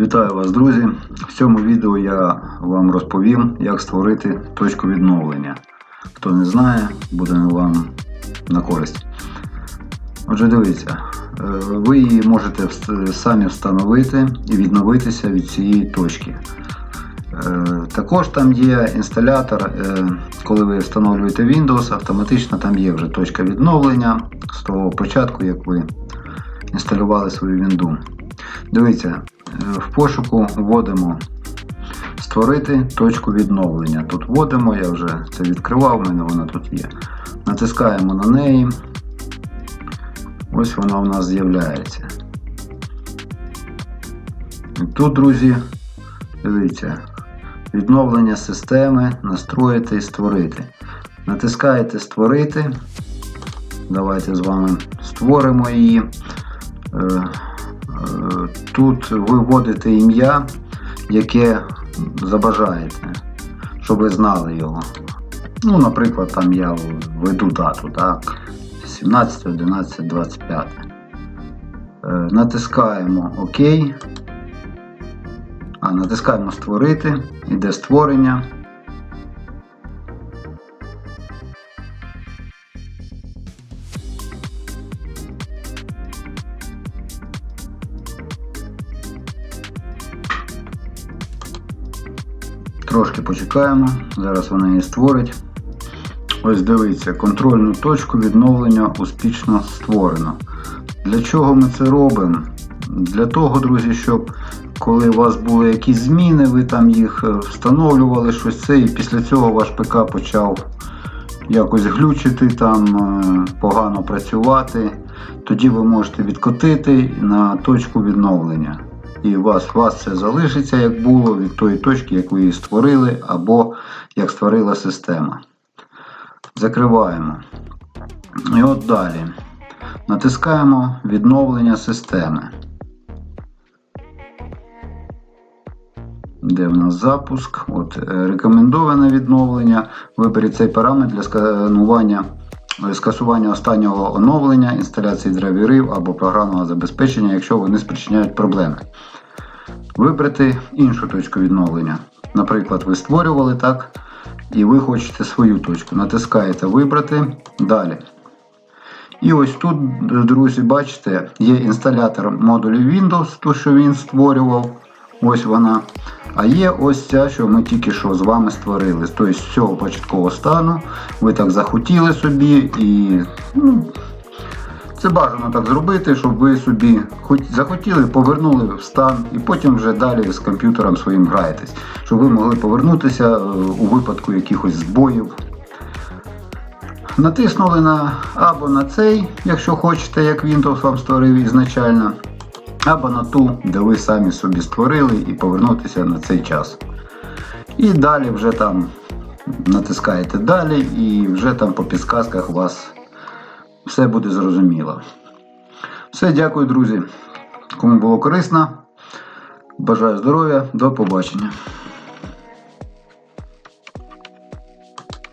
Вітаю вас, друзі! В цьому відео я вам розповім, як створити точку відновлення. Хто не знає, буде вам на користь. Отже, дивіться, е, ви її можете самі встановити і відновитися від цієї точки. Е, Також там є інсталятор, е, коли ви встановлюєте Windows, автоматично там є вже точка відновлення з того початку, як ви інсталювали свою Windows. Дивіться, в пошуку вводимо створити точку відновлення. Тут вводимо, я вже це відкривав, в мене вона тут є. Натискаємо на неї. Ось вона у нас з'являється. І Тут, друзі, дивіться, відновлення системи, настроїти і створити. Натискаєте створити. Давайте з вами створимо її. Тут ви вводите ім'я, яке забажаєте, щоб ви знали його. Ну, наприклад, там я введу дату, так? 17, 11, 25. Е, Натискаємо ОК. А, натискаємо Створити, іде створення. Трошки почекаємо, зараз вона її створить. Ось дивіться, контрольну точку відновлення успішно створено. Для чого ми це робимо? Для того, друзі, щоб коли у вас були якісь зміни, ви там їх е, встановлювали щось це, і після цього ваш ПК почав якось глючити, там е, погано працювати. Тоді ви можете відкотити на точку відновлення. І у вас, у вас це залишиться, як було від тої точки, яку її створили, або як створила система. Закриваємо. І от далі. Натискаємо відновлення системи. Де в нас запуск? От, е, рекомендоване відновлення. Виберіть цей параметр для сканування, скасування останнього оновлення, інсталяції драйверів або програмного забезпечення, якщо вони спричиняють проблеми. Вибрати іншу точку відновлення. Наприклад, ви створювали так, і ви хочете свою точку. Натискаєте Вибрати. Далі. І ось тут, друзі, бачите, є інсталятор модулів Windows, ту, що він створював. Ось вона. А є ось ця, що ми тільки що з вами створили. Тобто з цього початкового стану ви так захотіли собі і ну, це бажано так зробити, щоб ви собі хоч захотіли, повернули в стан і потім вже далі з комп'ютером своїм граєтесь, щоб ви могли повернутися е, у випадку якихось збоїв. Натиснули на або на цей, якщо хочете, як Windows вам створив ізначально, або на ту, де ви самі собі створили, і повернутися на цей час. І далі вже там натискаєте далі, і вже там по підсказках у вас все буде зрозуміло. Все, дякую, друзі. Кому було корисно. Бажаю здоров'я, до побачення.